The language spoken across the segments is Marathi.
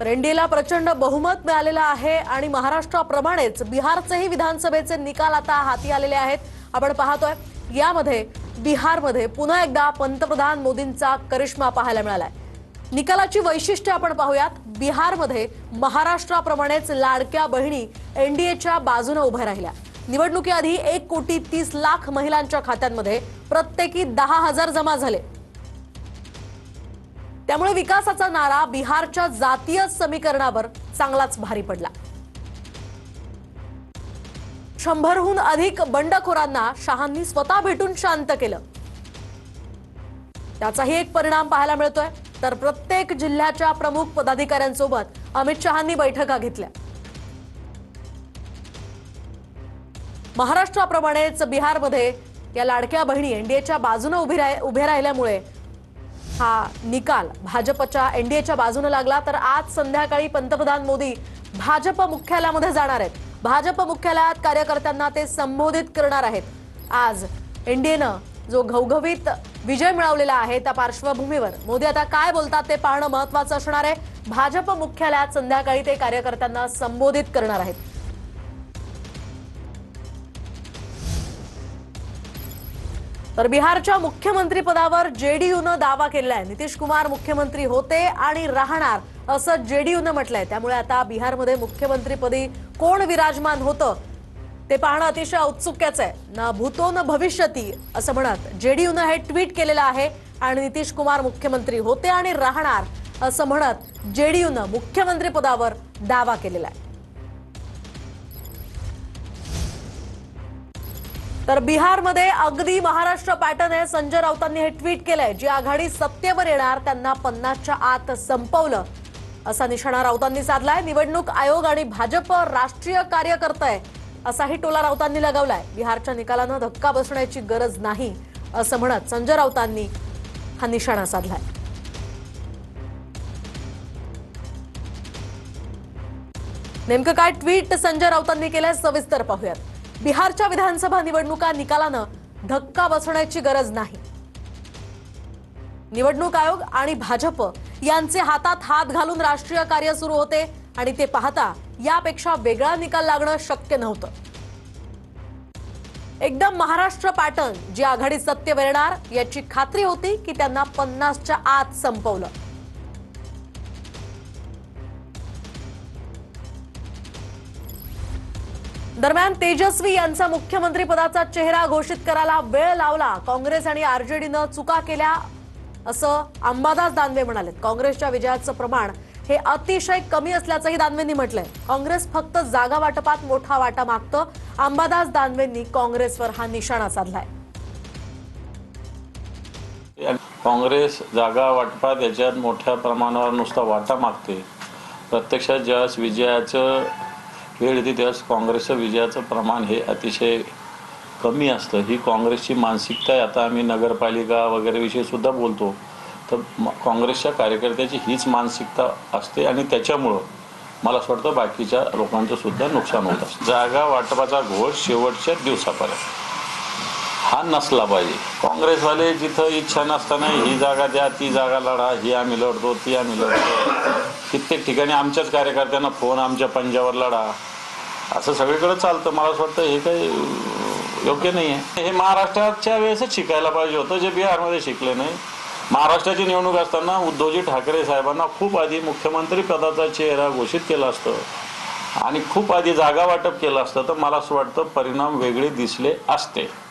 तर एनडीएला प्रचंड बहुमत मिळालेलं आहे आणि महाराष्ट्राप्रमाणेच बिहारचेही विधानसभेचे निकाल आता हाती आलेले आहेत. आपण पाहतोय यामध्ये बिहारमध्ये पुन्हा एकदा पंतप्रधान मोदींचा करिश्मा पाहायला मिळालाय. निकालाची वैशिष्ट्ये आपण पाहूयात बिहारमध्ये महाराष्ट्राप्रमाणेच लाडक्या बहिणी एनडीएच्या बाजूने उभ्या राहिल्या. निवडणुकीआधी एक कोटी तीस लाख महिलांच्या खात्यांमध्ये प्रत्येकी दहा हजार जमा झाले. त्यामुळे विकासाचा नारा बिहारच्या जातीय समीकरणावर चांगलाच भारी पडला. शंभरहून अधिक बंडखोरांना शहांनी स्वतः भेटून शांत केलं. त्याचाही एक परिणाम पाहायला मिळतोय. तर प्रत्येक जिल्ह्याच्या प्रमुख पदाधिकाऱ्यांसोबत अमित शहांनी बैठका घेतल्या. महाराष्ट्राप्रमाणेच बिहारमध्ये या लाडक्या बहिणी एनडीएच्या बाजूने उभी राह- उभे राहिल्यामुळे हा निकाल भाजपच्या एनडीएच्या बाजूने लागला तर आज संध्याकाळी पंतप्रधान मोदी भाजप मुख्यालयामध्ये जाणार आहेत. भाजप मुख्यालयात कार्यकर्त्यांना ते संबोधित करणार आहेत. आज एनडीएनं जो घवघवीत विजय मिळवलेला आहे त्या पार्श्वभूमीवर. मोदी आता काय बोलतात ते पाहणं महत्वाचं असणार आहे. भाजप मुख्यालयात संध्याकाळी ते कार्यकर्त्यांना संबोधित करणार आहेत. तर बिहारच्या मुख्यमंत्रीपदावर जेडीयूनं दावा केलेला आहे नितीश कुमार मुख्यमंत्री होते आणि राहणार असं जेडीयूनं म्हटलंय. त्यामुळे आता बिहारमध्ये मुख्यमंत्रीपदी कोण विराजमान होतं ते पाहणं अतिशय औत्सुक्याचं आहे. ना भूतो न भविष्यती असं म्हणत जेडीयूनं हे ट्विट केलेलं आहे आणि नितीश कुमार मुख्यमंत्री होते आणि राहणार असं म्हणत जेडीयूनं मुख्यमंत्रीपदावर दावा केलेला आहे. तर बिहारमध्ये अगदी महाराष्ट्र पॅटर्न आहे. संजय राऊतांनी हे ट्विट केलंय. जी आघाडी सत्तेवर येणार त्यांना पन्नासच्या आत संपवलं. असा निशाणा राऊतांनी साधलाय. निवडणूक आयोग आणि भाजप राष्ट्रीय कार्यकर्ता आहे असाही टोला राऊतांनी लगावलाय. बिहारच्या निकालानं धक्का बसण्याची गरज नाही असं म्हणत संजय राऊतांनी हा निशाणा साधलाय. नेमकं काय ट्विट संजय राऊतांनी केलंय सविस्तर पाहूयात. बिहारच्या विधानसभा निवडणुका निकालानं धक्का बसण्याची गरज नाही. निवडणूक आयोग आणि भाजप यांचे हातात हात घालून राष्ट्रीय कार्य सुरू होते आणि ते पाहता यापेक्षा वेगळा निकाल लागणं शक्य नव्हतं. एकदम महाराष्ट्र पॅटर्न जी आघाडी सत्तेवर येणार याची खात्री होती की त्यांना पन्नासच्या आत संपवलं. दरम्यान तेजस्वी यांचा मुख्यमंत्री पदाचा चेहरा घोषित करायला वेळ लावला. काँग्रेस आणि आरजेडीनं चुका केल्या असं अंबादास दानवे म्हणाले काँग्रेसच्या विजयाचं प्रमाण हे अतिशय कमी असल्याचंही दानवेंनी म्हटलंय. काँग्रेस फक्त जागा वाटपात मोठा वाटा मागतं. अंबादास दानवेंनी काँग्रेसवर हा निशाणा साधलाय. काँग्रेस जागा वाटपात याच्यात मोठ्या प्रमाणावर नुसता वाटा मागते. प्रत्यक्षात ज्यावेळेस विजयाचं वेळ येते त्यावेळेस काँग्रेसच्या विजयाचं प्रमाण हे अतिशय कमी असतं. ही काँग्रेसची मानसिकता आहे. आता आम्ही नगरपालिका वगैरेविषयीसुद्धा सुद्धा बोलतो. तर म- काँग्रेसच्या कार्यकर्त्याची हीच मानसिकता असते आणि त्याच्यामुळं मला असं वाटतं बाकीच्या लोकांचं सुद्धा नुकसान होत असतं. जागा वाटपाचा घोळ शेवटच्या दिवसापर्यंत. हा नसला पाहिजे. काँग्रेसवाले जिथं इच्छा नसताना ही जागा द्या ती जागा लढा ही आम्ही लढतो ती आम्ही लढतो. कित्येक ठिकाणी आमच्याच कार्यकर्त्यांना फोन आमच्या पंजावर लढा. असं सगळीकडे चालतं. मला असं वाटतं हे काही योग्य नाही आहे हे महाराष्ट्राच्या वेळेसच शिकायला पाहिजे होतं जे बिहारमध्ये शिकले नाही. महाराष्ट्राची निवडणूक असताना उद्धवजी ठाकरे साहेबांना खूप आधी मुख्यमंत्री पदाचा चेहरा घोषित केला असतं. आणि खूप आधी जागा वाटप केलं असतं. तर मला असं वाटतं परिणाम वेगळे दिसले असते.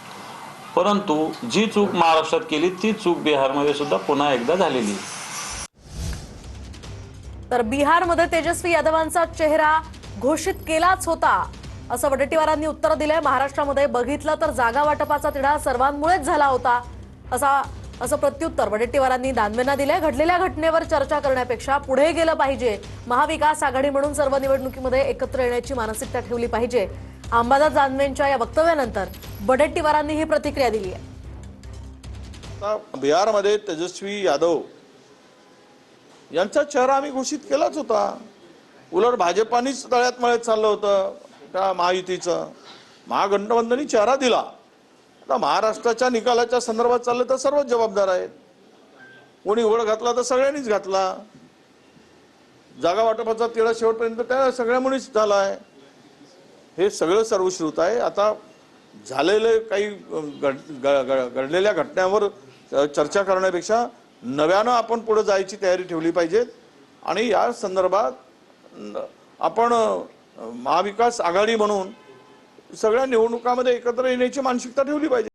परंतु जी चूक महाराष्ट्रात केली ती चूक बिहारमध्ये सुद्धा पुन्हा एकदा झालेली. तर बिहारमध्ये तेजस्वी यादवांचा चेहरा घोषित केलाच होता असं वडेट्टीवारांनी उत्तर दिलंय. महाराष्ट्रामध्ये बघितलं तर जागा वाटपाचा तिढा सर्वांमुळेच झाला होता असा असं प्रत्युत्तर वडेट्टीवारांनी दानवेंना दिलंय. घडलेल्या घटनेवर चर्चा करण्यापेक्षा पुढे गेलं पाहिजे. महाविकास आघाडी म्हणून सर्व निवडणुकीमध्ये एकत्र येण्याची मानसिकता ठेवली पाहिजे. अंबादास दानवेंच्या या वक्तव्यानंतर वडेट्टीवारांनी ही प्रतिक्रिया दिली आहे. आता बिहारमध्ये तेजस्वी यादव यांचा चेहरा आम्ही घोषित केलाच होता. उलट भाजपानेच तळ्यात मळ्यात चाललं होतं त्या महायुतीचं. महागठबंधनी चेहरा दिला. आता महाराष्ट्राच्या निकालाच्या संदर्भात चाललं तर सर्वच जबाबदार आहेत. कोणी उघड घातला तर सगळ्यांनीच घातला. जागा वाटपाचा तिळा शेवटपर्यंत त्या सगळ्यामुळेच झाला आहे. हे सगळं सर्वश्रुत आहे. आता झालेले काही घडलेल्या घटनांवर चर्चा करण्यापेक्षा नव्यानं आपण पुढे जायची तयारी ठेवली पाहिजे. आणि या संदर्भात आपण महाविकास आघाडी म्हणून सगळ्या निवडणुकामध्ये एकत्र येण्याची मानसिकता ठेवली पाहिजे.